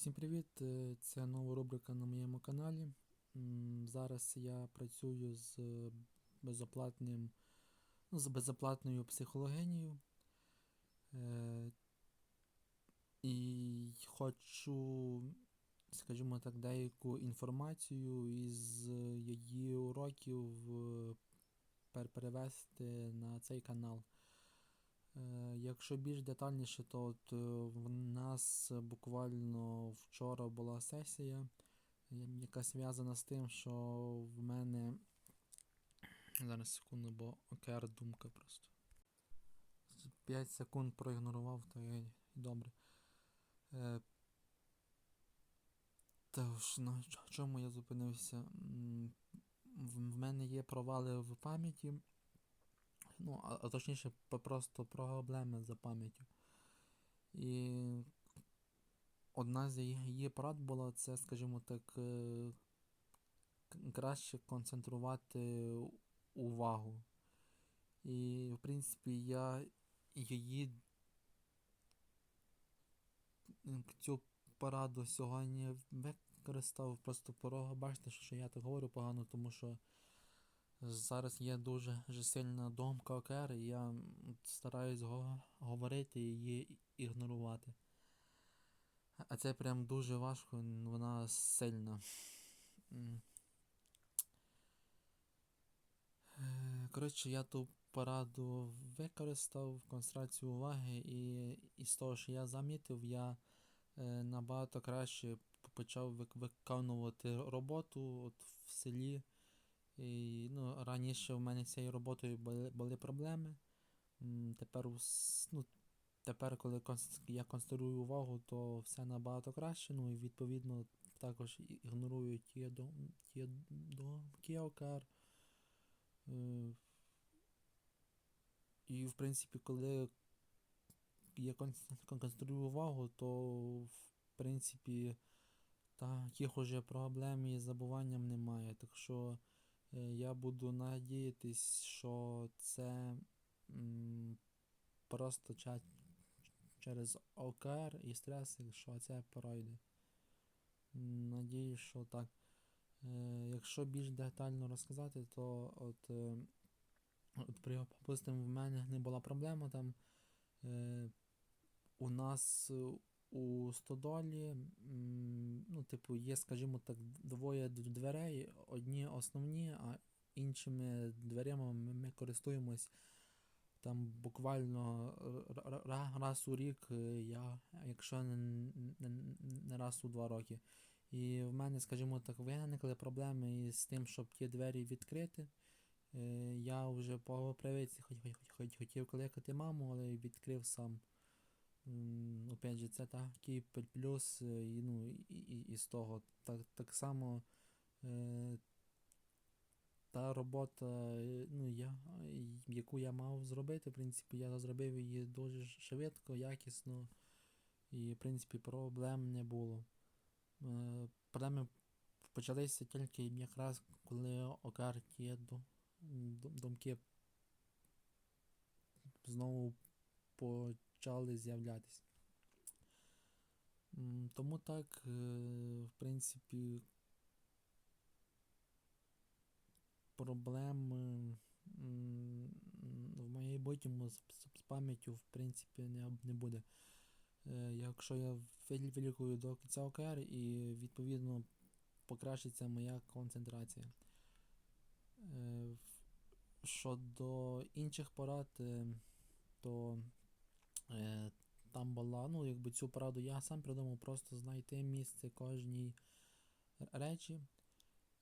Всім привіт! е, Це нова рубрика на моєму каналі. Зараз я працюю з е, безоплатним, ну, з безоплатною психологинією. Е, І хочу, скажімо так, деяку інформацію із її уроків перевести на цей канал. Е, Якщо більш детальніше, то от е, в нас буквально вчора була сесія, яка зв'язана з тим, що в мене. Зараз секунду, бо окр думка просто. 5 секунд проігнорував, то я добре. Е, Тож, на чому я зупинився? В мене є провали в пам'яті. Ну, а, а точніше, просто проблеми за пам'яттю. І одна з її порад була це, скажімо так, е, краще концентрувати увагу. І, в принципі, я її цю пораду сьогодні використав. Просто порога бачите, що я так говорю погано, тому що зараз є дуже сильна думка ОКР, і я стараюсь го- говорити і її ігнорувати. А це прям дуже важко, вона сильна. Е, Коротше, я ту пораду використав, концентрацію уваги, і, і з того, що я замітив, я е, набагато краще почав виконувати роботу от в селі. І, ну, раніше в мене з цією роботою були, були проблеми. Тепер, ну, тепер, коли я концентрую увагу, то все набагато краще. Ну і відповідно також ігнорую ті, дум, ті ОКР. Е, І в принципі, коли я концентрую увагу, то в принципі таких уже проблем із забуванням немає. Так що я буду надіятись, що це просто ча- через ОКР і стрес, що це пройде. М, Надіюсь, що так. Е, Якщо більш детально розказати, то от, е, от припустимо, в мене не була проблема там. Е, у нас е, у стодолі, ну, типу, є, скажімо так, двоє дверей, одні основні, а іншими дверима ми, користуємось там буквально раз у рік, е, якщо не, раз у два роки. І в мене, скажімо так, виникли проблеми із тим, щоб ті двері відкрити. Е, Я вже по хоч, хотів кликати маму, але відкрив сам. Опять же, це такий пл- плюс, е, і, ну, і, і, і з того. Так, так само е, та робота, е, ну, я, яку я мав зробити, в принципі, я зробив її дуже швидко, якісно, і, в принципі, проблем не було. Е, Проблеми почалися тільки якраз, коли окар ті ду- дум- думки знову почали з'являтися. Тому так, е, в принципі, проблем в майбутньому з, пам'яттю, в принципі, не, буде. Е, Якщо я вилі- вилікую до кінця ОКР і відповідно покращиться моя концентрація. Е, Щодо інших порад, то там була, ну, якби цю пораду я сам придумав, просто знайти місце кожній речі.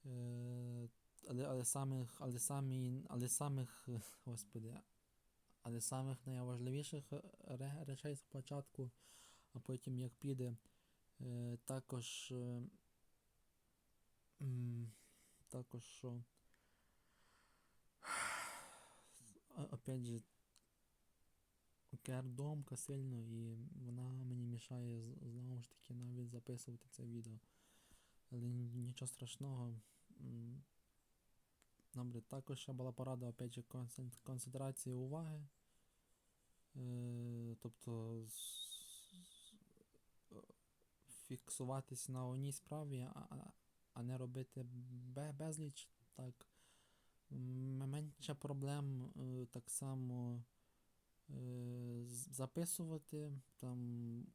Е, але, але самих, але самі, але самих, е, господи, але самих найважливіших е, речей спочатку, а потім як піде. Е, також, е, також що. Опять же, домка сильно і вона мені мішає знову ж таки навіть записувати це відео. Але нічого страшного. Добре, також ще була порада, опять же, концентрації уваги. Е, тобто фіксуватись на одній справі, а, не робити безліч, так. Менше проблем е, так само записувати, там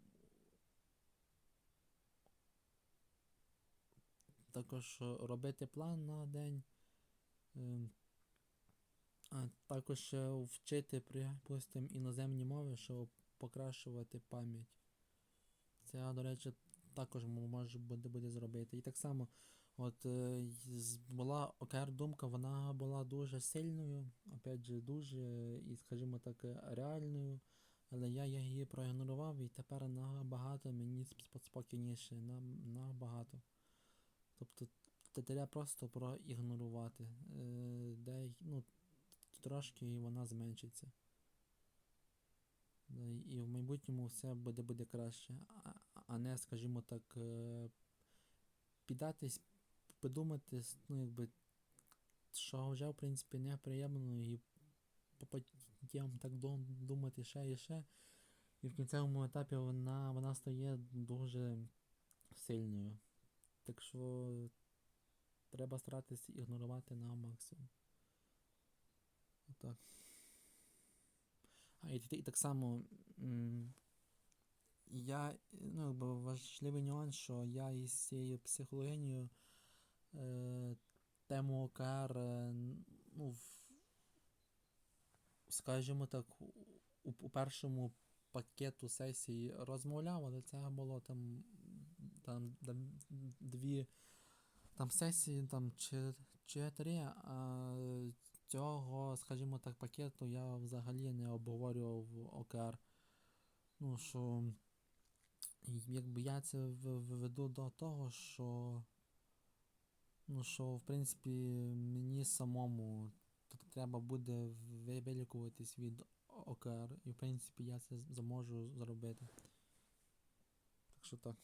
також робити план на день. Е, А також вчити, припустимо, іноземні мови, щоб покращувати пам'ять. Це, до речі, також м- може буде, буде зробити. І так само, от е, була окр думка, вона була дуже сильною, опять же, дуже, і, скажімо так, е, реальною. Але я, її проігнорував і тепер набагато мені сп- спокійніше, набагато. Тобто треба просто проігнорувати. Е, де, ну, трошки вона зменшиться. І- І в майбутньому все буде, буде краще, а, не, скажімо так, е, піддатись, подумати, ну, якби, що вже, в принципі, неприємно, і по- потім так думати ще і ще. І в кінцевому етапі вона, вона стає дуже сильною. Так що треба старатись ігнорувати на максимум. Отак. А і, і так само я, ну, важливий нюанс, що я із цією психологиєю е, тему ОКР, е, ну, в, скажімо так, у, у першому пакету сесії розмовляв, але це було там, там, дві там сесії, там чи, чотири, а цього, скажімо так, пакету я взагалі не обговорював ОКР. Ну, що якби я це веду до того, що ну, що в принципі мені самому тут треба буде ви- вилікуватись від ОКР, і в принципі я це зможу зробити. Так що так.